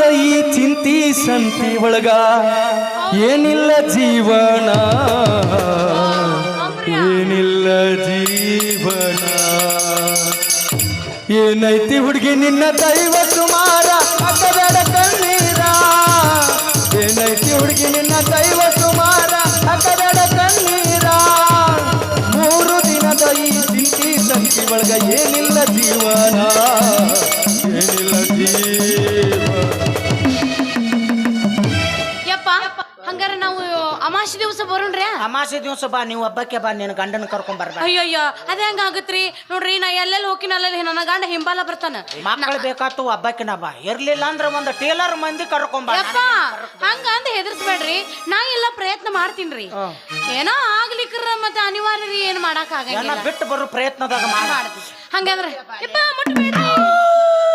ಈ ಚಿಂತಿ ಸಂತಿ ಒಳಗ ಏನಿಲ್ಲ ಜೀವನ. ಏನಿಲ್ಲ ಜೀವನ. ಏನೈತಿ ಹುಡುಗಿ ನಿನ್ನ ದೈವ? ಹಂಗಾರ ನಾವು ಅಮಾಸಿ ದಿವಸ ಬರೋಣ್ರಿ? ಅಮಾಸೆ ದಿವಸ ಬಾ ನೀವು ಹಬ್ಬಕ್ಕೆ ಬಾ ನಿನ್ನ ಗಂಡನ ಕರ್ಕೊಂಡ್ ಬರ್ಬಾ ಅಯ್ಯಯ್ಯೋ ಅದೇ ಹಂಗ ಆಗತ್ರಿ? ನೋಡ್ರಿ ನಾ ಎಲ್ಲೆಲ್ಲಿ ಹೋಗಿನ ಅಲ್ಲೆಲ್ಲಿ ನನ್ನ ಗಂಡ ಹಿಂಬಾಲ ಬರ್ತಾನ. ಮಕ್ಕಳು ಬೇಕಾತು ಹಬ್ಬಕ್ಕಿನ ಬಾ. ಇರ್ಲಿಲ್ಲ ಅಂದ್ರೆ ಒಂದು ಟೇಲರ್ ಮಂದಿ ಕರ್ಕೊಂಡ್ ಬಾ. ಯಪ್ಪ ಹಂಗ ಅಂದ್ ಹೆದರ್ಸ್ಬೇಡ್ರಿ. ನಾ ಎಲ್ಲ ಪ್ರಯತ್ನ ಮಾಡ್ತೀನ್ರಿ. ಏನೋ ಆಗ್ಲಿಕ್ರ ಮತ್ತೆ ಅನಿವಾರ್ಯ ರೀ ಏನ್ ಮಾಡಕ್ ಆಗ ಆಗಂಗಿಲ್ಲ ಬಿಟ್ಟು ಬರೋ ಪ್ರಯತ್ನದಾಗ ಮಾಡ. ಮಾಡ್ತೀನಿ. ಹಂಗಂದ್ರೆ ಯಪ್ಪ ಮುಟ್ಬೇಡ್ರಿ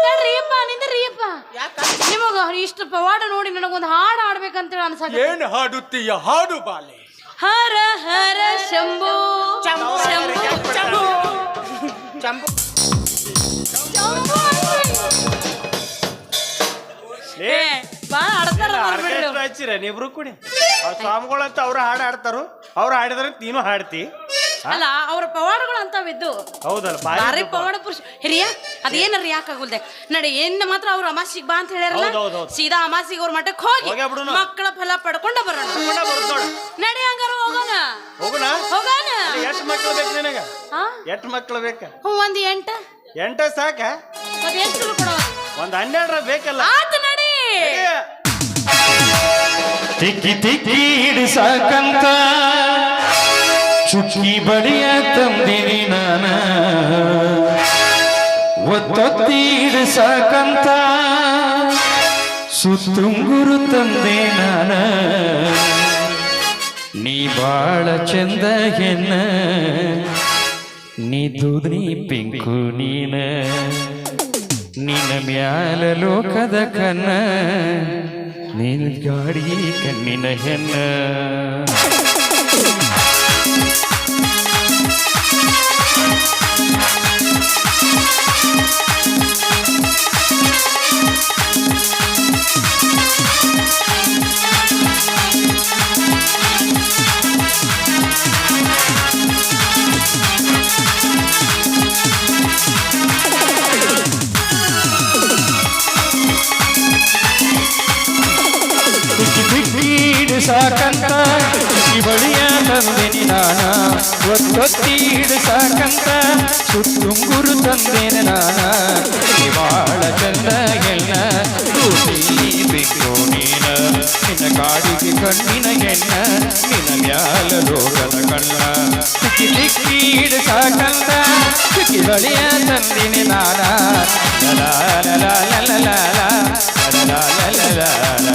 ತಡ್ರಿ ಯಪ್ಪ ನಿಂದ್ರಿ ಯಪ್ಪ ನಿಮಗ ಇಷ್ಟು ಪವಾಡ ನೋಡಿ ನನಗೊಂದು ಹಾಡು ಆಡ್ಬೇಕಂತೇಳಿ ಅನ್ಸಾಕ ಏನ್ ಹಾಡುತ್ತೀಯ? ಹಾಡು ಬಾಲೆ. ಹರ ಹರ ಶಂಭು. ಶಂಭು ಏ ಬಾಳ ಆಡ್ತಾರ ಅವ್ರು. ಹಚ್ಚಿರ? ನೀಬ್ರು ಕೂಡಿ. ಅವ್ರ ಸ್ವಾಮಿಗಳಂತ ಅವ್ರು ಹಾಡು ಹಾಡ್ತಾರು. ಅವ್ರು ಹಾಡಿದ್ರೆ ನೀನು ಹಾಡ್ತಿ. ಅಲ್ಲ ಅವ್ರ ಪವಾಡಗಳು ಅಂತಾವಿದ್ದು ಹೌದಲ್ಲ ಬಾರಿ ಪವಾಡ ಪುರುಷ ಹಿರಿಯ ಅದೇನರ ಯಾಕಾಗುಲ್ದೆ ನಡಿ ಏನ್ ಮಾತ್ರ ಅವ್ರ ಅಮಾಸಿಗೆ ಬಾ ಅಂತ ಹೇಳ್ಯಾರಲ್ಲ. ಸೀದಾ ಅಮಾಸಿಗೆ ಅವ್ರ ಮಠಕ್ಕೆ ಹೋಗಿ. ಮಕ್ಕಳ ಫಲ ಪಡ್ಕೊಂಡ ಬರೋಣ. ನಡಿ. ಹಂಗಾರ ಹೋಗೋಣ. ಹೋಗೋಣ. ಹೋಗೋಣ ಎಷ್ಟು ಮಕ್ಕಳು ಬೇಕು ನಿನಗ? ಹಾ ಎಷ್ಟು ಮಕ್ಕಳು ಬೇಕು? ಹ್ಞೂ ಒಂದ್ ಎಂಟ. ಎಂಟ ಸಾಕ? ಮತ್ ಎಷ್ಟು ಕೊಡೋ ಒಂದ್ ಹನ್ನೆರಡರ ಬೇಕಲ್ಲ? ಆತು ನಡಿ. ತಿಕ್ಕಿ ತಿಕ್ಕಿ ಹಿಡಿಸಾಕಂತ ಚುಕ್ಕಿ ಬಡಿಯ ತಂದಿನಿ ನಾನ. ಒತ್ತೊತ್ತಿ ಹಿಡಿಸಾಕಂತ ಸುತ್ತುಂಗುರು ತಂದೆ ನಾನ ನೀ ಬಾಳ ಚಂದ ಹೆಣ್ಣ ನೀ ದೂದ್ನಿ ಪಿಂಕು ನೀನ ನಿನ್ನ ಮ್ಯಾಲ ಲೋಕದ ಕನ್ನ ನಿನ್ನ ಗಾಡಿ ಕಣ್ಣಿನ ಹೆಣ್ಣ ಸಾಕಂತ ಈ ಬಳಿಯ ತಂದೆನಿ ನಾನ ಒತ್ತೊತ್ತಿ ಸಾಕಂತ ಸುತ್ತುಂಗುರು ತಂದೆ ನಾನ ಬಾಳ ಚಂದ ಎಲ್ಲ ಬಿಕ್ಕು ನೀನ ನಿನ್ನ ಕಾಡಿಗೆ ಕಣ್ಣಿನ ಎಣ್ಣ ನಿನ್ನ ಮ್ಯಾಲ ರೋಗದ ಕಣ್ಣ ಬಿಕ್ಕಿ ಬಿಕ್ಕಿ ಸಾಕಂತ ಸಿಕ್ಕಿ ಬಳಿಯ ತಂದಿನಿ ನಾನ ಲಲ ಲಲ ಲಲ ಲಲ ಲಲ